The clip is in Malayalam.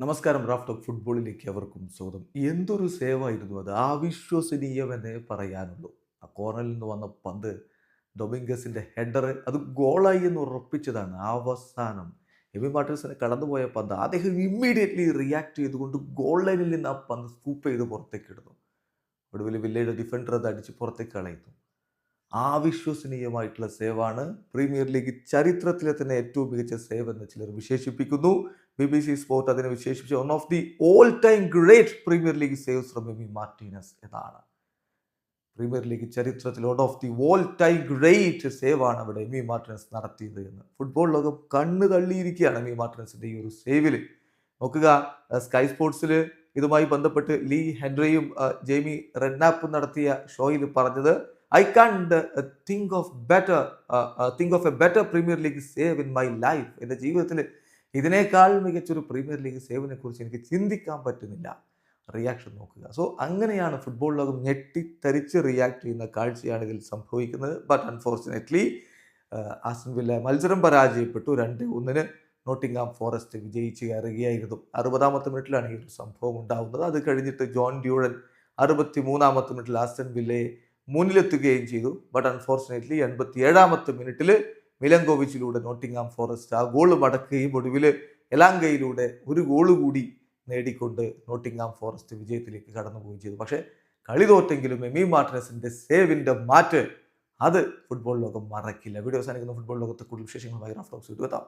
നമസ്കാരം റാഫ് ടോക്ക് ഫുട്ബോളിലേക്ക് അവർക്കും സ്വാഗതം. എന്തൊരു സേവായിരുന്നു അത്? അവിശ്വസനീയമെന്നേ പറയാനുള്ളൂ. ആ കോർണറിൽ നിന്ന് വന്ന പന്ത് ഡൊമിംഗസിന്റെ ഹെഡർ അത് ഗോളായി എന്ന് ഉറപ്പിച്ചതാണ്. അവസാനം എമി മാർട്ടിൻസിനെ കടന്നുപോയ പന്ത് അദ്ദേഹം ഇമ്മീഡിയറ്റ്ലി റിയാക്ട് ചെയ്തുകൊണ്ട് ഗോൾ ലൈനിൽ നിന്ന് ആ പന്ത് സ്കൂപ്പ് ചെയ്ത് പുറത്തേക്ക് ഇടുന്നു. ഒടുവിൽ വില്ലയുടെ ഡിഫൻഡർ അത് അടിച്ച് പുറത്തേക്ക് കളയുന്നു. അവിശ്വസനീയമായിട്ടുള്ള സേവാണ്. പ്രീമിയർ ലീഗ് ചരിത്രത്തിലെ തന്നെ ഏറ്റവും മികച്ച സേവ് എന്ന് ചിലർ വിശേഷിപ്പിക്കുന്നു. ബി ബി സി സ്പോർട്ട് അതിനെ വിശേഷിപ്പിച്ച one of the all time great premier league saves from Emi Martinez എന്നാണ്. പ്രീമിയർ ലീഗ് ചരിത്രത്തിൽ one of the all time great save ആണ് അവിടെ എമി മാർട്ടിനസ് നടത്തിയത് എന്ന്. ഫുട്ബോൾ ലോകം കണ്ണ് തള്ളിയിരിക്കുകയാണ് എമി മാർട്ടിനസിന്റെ ഈ ഒരു സേവിൽ നോക്കുക സ്കൈ സ്പോർട്സിൽ ഇതുമായി ബന്ധപ്പെട്ട് ലീ ഹെൻറിയും ജെയ്മി റെഡ്നാപ്പും നടത്തിയ ഷോയിൽ പറഞ്ഞത് I can think of better think of a better premier league save in my life എന്റെ ജീവിതത്തിൽ ഇതിനേക്കാൾ മികച്ചൊരു പ്രീമിയർ ലീഗ് സേവിനെ കുറിച്ച് എനിക്ക് ചിന്തിക്കാൻ പറ്റുന്നില്ല. റിയാക്ഷൻ നോക്കുക. സോ അങ്ങനെയാണ് ഫുട്ബോൾ ലോകം ഞെട്ടിത്തരിച്ച് റിയാക്ട് ചെയ്യുന്ന കാഴ്ചയാണ് ഇതിൽ സംഭവിക്കുന്നത്. ബട്ട് അൺഫോർച്ചുനേറ്റ്ലി ആസ്റ്റൻ വില്ല മത്സരം പരാജയപ്പെട്ടു. രണ്ട് ഒന്നിന് നോട്ടിംഗാം ഫോറസ്റ്റ് വിജയിച്ച് കയറുകയായിരുന്നു. അറുപതാമത്തെ മിനിറ്റിലാണ് ഈ ഒരു സംഭവം ഉണ്ടാകുന്നത് അത് കഴിഞ്ഞിട്ട് ജോൺ ഡ്യൂഡൻ അറുപത്തി മൂന്നാമത്തെ മിനിറ്റിൽ ആസ്റ്റൻ വില്ലയെ മുന്നിലെത്തുകയും ചെയ്തു. ബട്ട് അൺഫോർച്ചുനേറ്റ്ലി എൺപത്തി ഏഴാമത്തെ മിനിറ്റിൽ മിലങ്കോവിച്ചിലൂടെ നോട്ടിംഗാം ഫോറസ്റ്റ് ആ ഗോൾ മടക്കുകയും ഒടുവിൽ എലാങ്കയിലൂടെ ഒരു ഗോൾ കൂടി നേടിക്കൊണ്ട് നോട്ടിംഗാം ഫോറസ്റ്റ് വിജയത്തിലേക്ക് കടന്നുപോവുകയും ചെയ്തു. പക്ഷേ കളി തോറ്റെങ്കിലും എമി മാർട്ടിനസിന്റെ സേവിന്റെ മാറ്റ് അത് ഫുട്ബോൾ ലോകം മറക്കില്ല. വീഡിയോ അവസാനിക്കുന്ന. ഫുട്ബോൾ ലോകത്തെ കൂടുതൽ വിശേഷങ്ങളുമായി റാഫ് ടോക്സ് എത്താം.